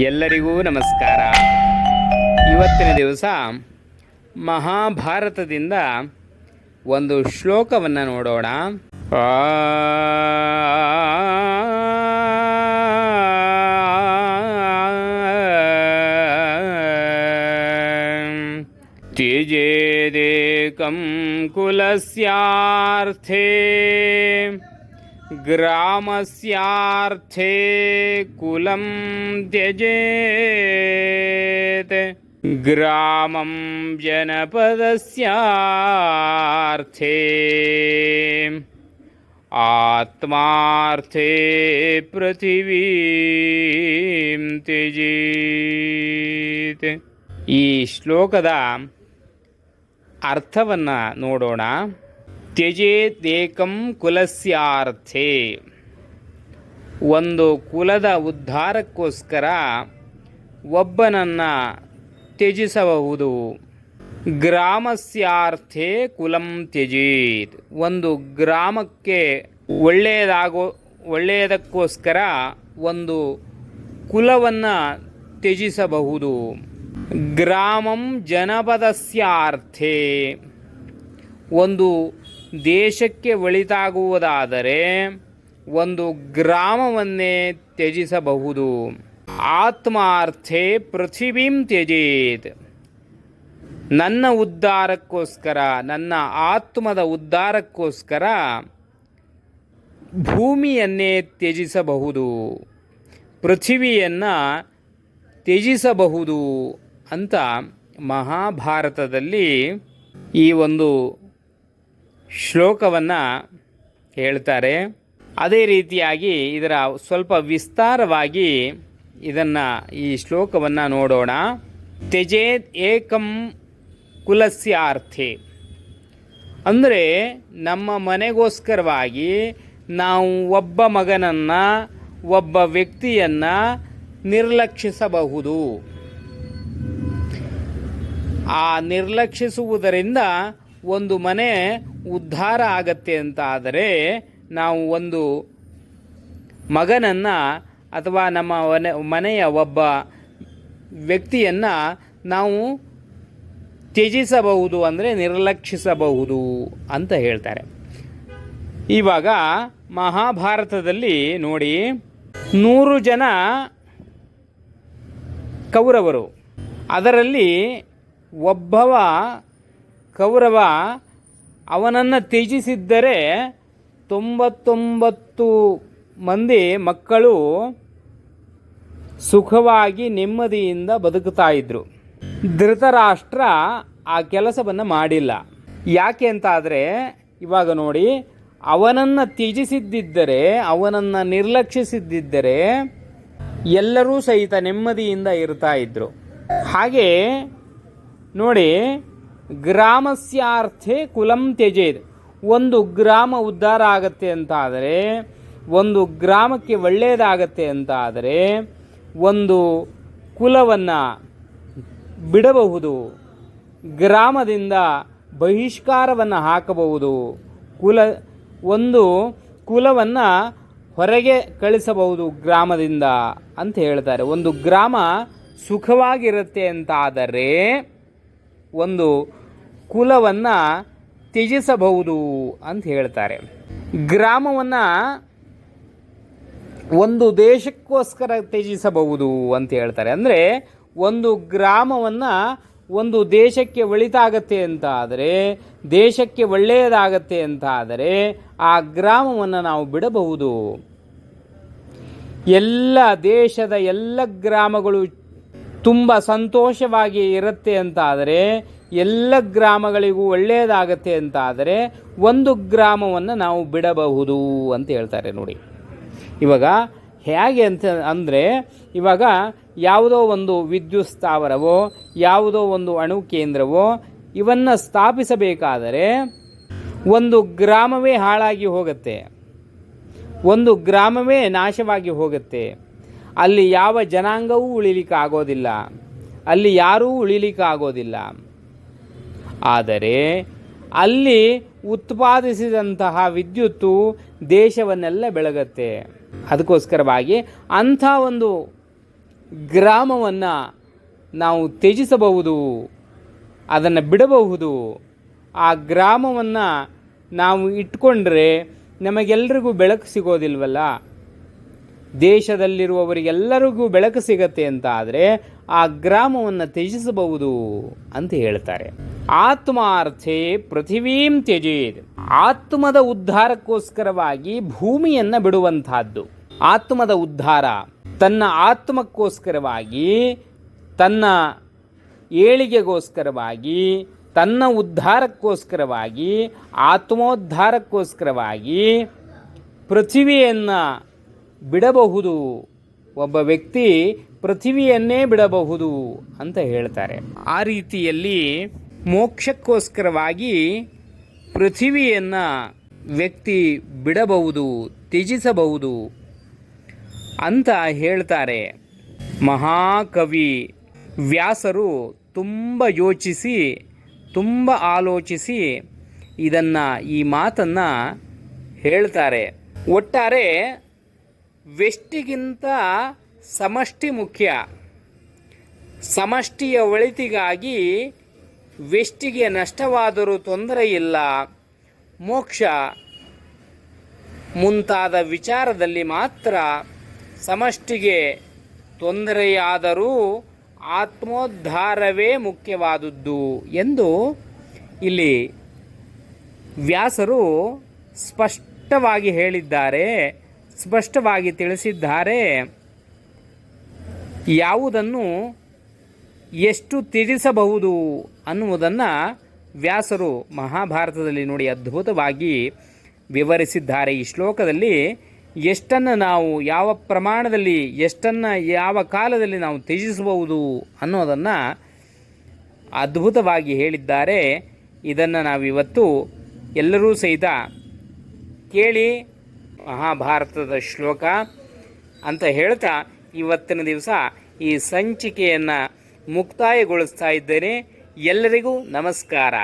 ಎಲ್ಲರಿಗೂ ನಮಸ್ಕಾರ ಇವತ್ತಿನ ದಿವಸ ಮಹಾಭಾರತದಿಂದ ಒಂದು ಶ್ಲೋಕವನ್ನು ನೋಡೋಣ ತ್ಯಜೇದೇಕಂ ಕುಲಸ್ಯಾರ್ಥೇ ग्रामस्यार्थे कुलं त्यजेत् ग्रामं जनपदस्यार्थे ಆತ್ಮಾರ್ಥೇ ಪೃಥಿವೀಂ ತ್ಯಜೇತ್ ಈ ಶ್ಲೋಕದ ಅರ್ಥವನ್ನು ನೋಡೋಣ ತ್ಯಜೇದೇಕಂ ಕುಲಸ್ಯಾರ್ಥೆ ಒಂದು ಕುಲದ ಉದ್ಧಾರಕ್ಕೋಸ್ಕರ ಒಬ್ಬನನ್ನು ತ್ಯಜಿಸಬಹುದು. ಗ್ರಾಮಸ್ಯಾರ್ಥೆ ಕುಲಂ ತ್ಯಜೇತ್. ಒಂದು ಗ್ರಾಮಕ್ಕೆ ಒಳ್ಳೆಯದಾಗೋ, ಒಳ್ಳೆಯದಕ್ಕೋಸ್ಕರ ಒಂದು ಕುಲವನ್ನು ತ್ಯಜಿಸಬಹುದು. ಗ್ರಾಮಂ ಜನಪದಸ್ಯಾರ್ಥೆ ಒಂದು ದೇಶಕ್ಕೆ ಒಳಿತಾಗುವುದಾದರೆ ಒಂದು ಗ್ರಾಮವನ್ನೇ ತ್ಯಜಿಸಬಹುದು. ಆತ್ಮಾರ್ಥೆ ಪೃಥಿವೀಂ ತ್ಯಜೇತ್. ನನ್ನ ಉದ್ಧಾರಕ್ಕೋಸ್ಕರ, ನನ್ನ ಆತ್ಮದ ಉದ್ಧಾರಕ್ಕೋಸ್ಕರ ಭೂಮಿಯನ್ನೇ ತ್ಯಜಿಸಬಹುದು. ಪೃಥಿವಿಯನ್ನು ತ್ಯಜಿಸಬಹುದು ಅಂತ ಮಹಾಭಾರತದಲ್ಲಿ ಈ ಒಂದು ಶ್ಲೋಕವನ್ನು ಹೇಳ್ತಾರೆ. ಅದೇ ರೀತಿಯಾಗಿ ಇದರ ಸ್ವಲ್ಪ ವಿಸ್ತಾರವಾಗಿ ಇದನ್ನು ಈ ಶ್ಲೋಕವನ್ನು ನೋಡೋಣ. ತ್ಯಜೇದ್ ಏಕಂ ಕುಲಸ್ಯಾರ್ಥೆ. ಅಂದರೆ ನಮ್ಮ ಮನೆಗೋಸ್ಕರವಾಗಿ ನಾವು ಒಬ್ಬ ಮಗನನ್ನು, ಒಬ್ಬ ವ್ಯಕ್ತಿಯನ್ನು ನಿರ್ಲಕ್ಷಿಸಬಹುದು. ಆ ನಿರ್ಲಕ್ಷಿಸುವುದರಿಂದ ಒಂದು ಮನೆ ಉದ್ಧಾರ ಆಗತ್ತೆ ಅಂತ ಆದರೆ ನಾವು ಒಂದು ಮಗನನ್ನು ಅಥವಾ ನಮ್ಮ ಮನೆ, ಮನೆಯ ಒಬ್ಬ ವ್ಯಕ್ತಿಯನ್ನು ನಾವು ತ್ಯಜಿಸಬಹುದು ಅಂದರೆ ನಿರ್ಲಕ್ಷಿಸಬಹುದು ಅಂತ ಹೇಳ್ತಾರೆ. ಇವಾಗ ಮಹಾಭಾರತದಲ್ಲಿ ನೋಡಿ ನೂರು ಜನ ಕೌರವರು ಅದರಲ್ಲಿ ಒಬ್ಬವ ಕೌರವ ಅವನನ್ನು ತ್ಯಜಿಸಿದ್ದರೆ ತೊಂಬತ್ತೊಂಬತ್ತು ಮಂದಿ ಮಕ್ಕಳು ಸುಖವಾಗಿ ನೆಮ್ಮದಿಯಿಂದ ಬದುಕುತ್ತಾ ಇದ್ದರು ಧೃತರಾಷ್ಟ್ರ ಆ ಕೆಲಸವನ್ನು ಮಾಡಿಲ್ಲ. ಯಾಕೆ ಅಂತಾದರೆ, ಇವಾಗ ನೋಡಿ, ಅವನನ್ನು ತ್ಯಜಿಸಿದ್ದಿದ್ದರೆ, ಅವನನ್ನು ನಿರ್ಲಕ್ಷಿಸಿದ್ದಿದ್ದರೆ ಎಲ್ಲರೂ ಸಹಿತ ನೆಮ್ಮದಿಯಿಂದ ಇರ್ತಾ ಇದ್ದರು ಹಾಗೆ ನೋಡಿ ಗ್ರಾಮಸ್ಯಾರ್ಥೆ ಕುಲಂ ತ್ಯಜೇದ್ ಒಂದು ಗ್ರಾಮ ಉದ್ಧಾರ ಆಗತ್ತೆ ಅಂತ ಆದರೆ ಒಂದು ಗ್ರಾಮಕ್ಕೆ ಒಳ್ಳೆಯದಾಗತ್ತೆ ಅಂತ ಆದರೆ ಒಂದು ಕುಲವನ್ನು ಬಿಡಬಹುದು, ಗ್ರಾಮದಿಂದ ಬಹಿಷ್ಕಾರವನ್ನು ಹಾಕಬಹುದು, ಕುಲ, ಒಂದು ಕುಲವನ್ನು ಹೊರಗೆ ಕಳಿಸಬಹುದು ಗ್ರಾಮದಿಂದ ಅಂತ ಹೇಳ್ತಾರೆ. ಒಂದು ಗ್ರಾಮ ಸುಖವಾಗಿರುತ್ತೆ ಅಂತ ಆದರೆ ಒಂದು ಕುಲವನ್ನು ತ್ಯಜಿಸಬಹುದು ಅಂತ ಹೇಳ್ತಾರೆ. ಗ್ರಾಮವನ್ನು ಒಂದು ದೇಶಕ್ಕೋಸ್ಕರ ತ್ಯಜಿಸಬಹುದು ಅಂತ ಹೇಳ್ತಾರೆ. ಅಂದರೆ ಒಂದು ಗ್ರಾಮವನ್ನು ಒಂದು ದೇಶಕ್ಕೆ ಒಳಿತಾಗತ್ತೆ ಅಂತ ಆದರೆ ದೇಶಕ್ಕೆ ಒಳ್ಳೆಯದಾಗತ್ತೆ ಅಂತ ಆದರೆ ಆ ಗ್ರಾಮವನ್ನು ನಾವು ಬಿಡಬಹುದು. ಎಲ್ಲ ದೇಶದ ಎಲ್ಲ ಗ್ರಾಮಗಳು ತುಂಬ ಸಂತೋಷವಾಗಿ ಇರುತ್ತೆ ಅಂತಾದರೆ ಎಲ್ಲ ಗ್ರಾಮಗಳಿಗೂ ಒಳ್ಳೆಯದಾಗತ್ತೆ ಅಂತ ಆದರೆ, ಒಂದು ಗ್ರಾಮವನ್ನು ನಾವು ಬಿಡಬಹುದು ಅಂತ ಹೇಳ್ತಾರೆ ನೋಡಿ. ಇವಾಗ ಹೇಗೆ ಅಂತ ಅಂದರೆ, ಇವಾಗ ಯಾವುದೋ ಒಂದು ವಿದ್ಯುತ್ ಸ್ಥಾವರವೋ, ಯಾವುದೋ ಒಂದು ಅಣು ಕೇಂದ್ರವೋ ಇವನ್ನು ಸ್ಥಾಪಿಸಬೇಕಾದರೆ ಒಂದು ಗ್ರಾಮವೇ ಹಾಳಾಗಿ ಹೋಗುತ್ತೆ. ಒಂದು ಗ್ರಾಮವೇ ನಾಶವಾಗಿ ಹೋಗುತ್ತೆ. ಅಲ್ಲಿ ಯಾವ ಜನಾಂಗವೂ ಉಳಿಲಿಕ್ಕೆ ಆಗೋದಿಲ್ಲ ಅಲ್ಲಿ ಯಾರೂ ಉಳಿಲಿಕ್ಕೆ ಆಗೋದಿಲ್ಲ ಆದರೆ ಅಲ್ಲಿ ಉತ್ಪಾದಿಸಿದಂತಹ ವಿದ್ಯುತ್ತು ದೇಶವನ್ನೆಲ್ಲ ಬೆಳಗತ್ತೆ. ಅದಕ್ಕೋಸ್ಕರವಾಗಿ ಅಂಥ ಒಂದು ಗ್ರಾಮವನ್ನು ನಾವು ತ್ಯಜಿಸಬಹುದು, ಅದನ್ನು ಬಿಡಬಹುದು. ಆ ಗ್ರಾಮವನ್ನು ನಾವು ಇಟ್ಕೊಂಡ್ರೆ ನಮಗೆಲ್ರಿಗೂ ಬೆಳಕು ಸಿಗೋದಿಲ್ವಲ್ಲ? ದೇಶದಲ್ಲಿರುವವರಿಗೆಲ್ಲರಿಗೂ ಬೆಳಕು ಸಿಗತ್ತೆ ಅಂತ ಆದರೆ ಆ ಗ್ರಾಮವನ್ನು ತ್ಯಜಿಸಬಹುದು ಅಂತ ಹೇಳ್ತಾರೆ. ಆತ್ಮಾರ್ಥೆ ಪೃಥಿವೀಂ ತ್ಯಜೇದ್. ಆತ್ಮದ ಉದ್ಧಾರಕ್ಕೋಸ್ಕರವಾಗಿ ಭೂಮಿಯನ್ನು ಬಿಡುವಂತಹದ್ದು ಆತ್ಮದ ಉದ್ಧಾರ ತನ್ನ ಆತ್ಮಕ್ಕೋಸ್ಕರವಾಗಿ, ತನ್ನ ಏಳಿಗೆಗೋಸ್ಕರವಾಗಿ, ತನ್ನ ಉದ್ಧಾರಕ್ಕೋಸ್ಕರವಾಗಿ, ಆತ್ಮೋದ್ಧಾರಕ್ಕೋಸ್ಕರವಾಗಿ ಪೃಥಿವಿಯನ್ನು ಬಿಡಬಹುದು. ಒಬ್ಬ ವ್ಯಕ್ತಿ ಪೃಥಿವಿಯನ್ನೇ ಬಿಡಬಹುದು ಅಂತ ಹೇಳ್ತಾರೆ. ಆ ರೀತಿಯಲ್ಲಿ ಮೋಕ್ಷಕ್ಕೋಸ್ಕರವಾಗಿ ಪೃಥಿವಿಯನ್ನು ವ್ಯಕ್ತಿ ಬಿಡಬಹುದು, ತ್ಯಜಿಸಬಹುದು ಅಂತ ಹೇಳ್ತಾರೆ. ಮಹಾಕವಿ ವ್ಯಾಸರು ತುಂಬ ಯೋಚಿಸಿ, ತುಂಬ ಆಲೋಚಿಸಿ ಇದನ್ನು ಈ ಮಾತನ್ನು ಹೇಳ್ತಾರೆ. ಒಟ್ಟಾರೆ ವ್ಯಷ್ಟಿಗಿಂತ ಸಮಷ್ಟಿ ಮುಖ್ಯ. ಸಮಷ್ಟಿಯ ಒಳಿತಿಗಾಗಿ ವ್ಯಷ್ಟಿಗೆ ನಷ್ಟವಾದರೂ ತೊಂದರೆ ಇಲ್ಲ. ಮೋಕ್ಷ ಮುಂತಾದ ವಿಚಾರದಲ್ಲಿ ಮಾತ್ರ ಸಮಷ್ಟಿಗೆ ತೊಂದರೆಯಾದರೂ ಆತ್ಮೋದ್ಧಾರವೇ ಮುಖ್ಯವಾದುದ್ದು ಎಂದು ಇಲ್ಲಿ ವ್ಯಾಸರು ಸ್ಪಷ್ಟವಾಗಿ ಹೇಳಿದ್ದಾರೆ. ಸ್ಪಷ್ಟವಾಗಿ ತಿಳಿಸಿದ್ದಾರೆ. ಯಾವುದನ್ನು ಎಷ್ಟು ತಿಳಿಸಬಹುದು ಅನ್ನುವುದನ್ನು ವ್ಯಾಸರು ಮಹಾಭಾರತದಲ್ಲಿ ನೋಡಿ ಅದ್ಭುತವಾಗಿ ವಿವರಿಸಿದ್ದಾರೆ. ಈ ಶ್ಲೋಕದಲ್ಲಿ ಎಷ್ಟನ್ನು ನಾವು ಯಾವ ಪ್ರಮಾಣದಲ್ಲಿ, ಎಷ್ಟನ್ನು ಯಾವ ಕಾಲದಲ್ಲಿ ನಾವು ತ್ಯಜಿಸಬಹುದು ಅನ್ನೋದನ್ನು ಅದ್ಭುತವಾಗಿ ಹೇಳಿದ್ದಾರೆ. ಇದನ್ನು ನಾವಿವತ್ತು ಎಲ್ಲರೂ ಸಹಿತ ಕೇಳಿ ಮಹಾಭಾರತದ ಶ್ಲೋಕ ಅಂತ ಹೇಳ್ತಾ ಇವತ್ತಿನ ದಿವಸ ಈ ಸಂಚಿಕೆಯನ್ನು ಮುಕ್ತಾಯಗೊಳಿಸ್ತಾ ಇದ್ದೇನೆ. ಎಲ್ಲರಿಗೂ ನಮಸ್ಕಾರ.